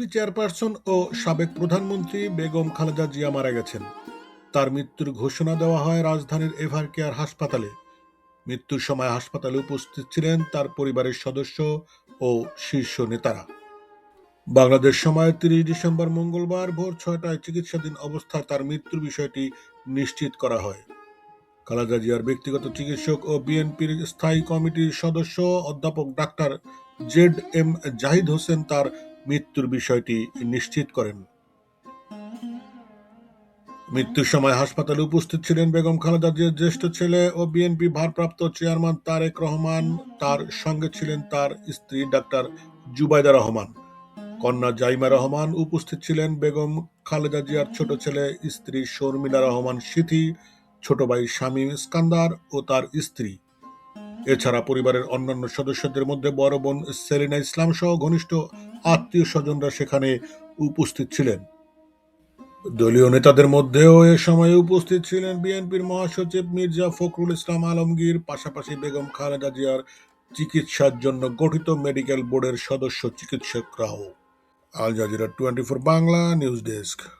BNP chairperson ও সাবেক প্রধানমন্ত্রী বেগম খালেদা জিয়া মারা গেছেন। তার মৃত্যুর ঘোষণা দেওয়া হয় রাজধানীর এভার কেয়ার হাসপাতালে। মৃত্যুর সময় হাসপাতালে উপস্থিত ছিলেন তার পরিবারের সদস্য ও শীর্ষ নেতারা। বাংলাদেশ সময় তিরিশ ডিসেম্বর মঙ্গলবার ভোর ছয়টায় চিকিৎসাধীন অবস্থায় তার মৃত্যুর বিষয়টি নিশ্চিত করা হয়। খালেদা জিয়ার ব্যক্তিগত চিকিৎসক ও বিএনপির স্থায়ী কমিটির সদস্য অধ্যাপক doctor Z M Zahid Hossain তার মৃত্যুর বিষয়টি নিশ্চিত করেন। মৃত্যুর সময় হাসপাতালে উপস্থিত ছিলেন বেগম খালেদা জিয়ার জ্যেষ্ঠ ছেলে ও বিএনপি ভারপ্রাপ্ত চেয়ারম্যান তারেক রহমান। তার সঙ্গে ছিলেন তার স্ত্রী ডাক্তার জুবাইদা রহমান। কন্যা জাইমা রহমান উপস্থিত ছিলেন বেগম খালেদা জিয়ার ছোট ছেলে স্ত্রী শর্মিলা রহমান সিথি, ছোট ভাই স্বামী ইস্কান্দার ও তার স্ত্রী। এছাড়া পরিবারের অন্যান্য সদস্যদের মধ্যে বড় বোন সেলিনা ইসলাম সহ ঘনিষ্ঠ আত্মীয় স্বজনরা সেখানে উপস্থিত ছিলেন। দলীয় নেতাদের মধ্যেও এ সময় উপস্থিত ছিলেন বিএনপির মহাসচিব মির্জা ফখরুল ইসলাম আলমগীর, পাশাপাশি বেগম খালেদা জিয়ার চিকিৎসার জন্য গঠিত মেডিকেল বোর্ডের সদস্য চিকিৎসকরাও। Al Jazeera twenty four Bangla news desk.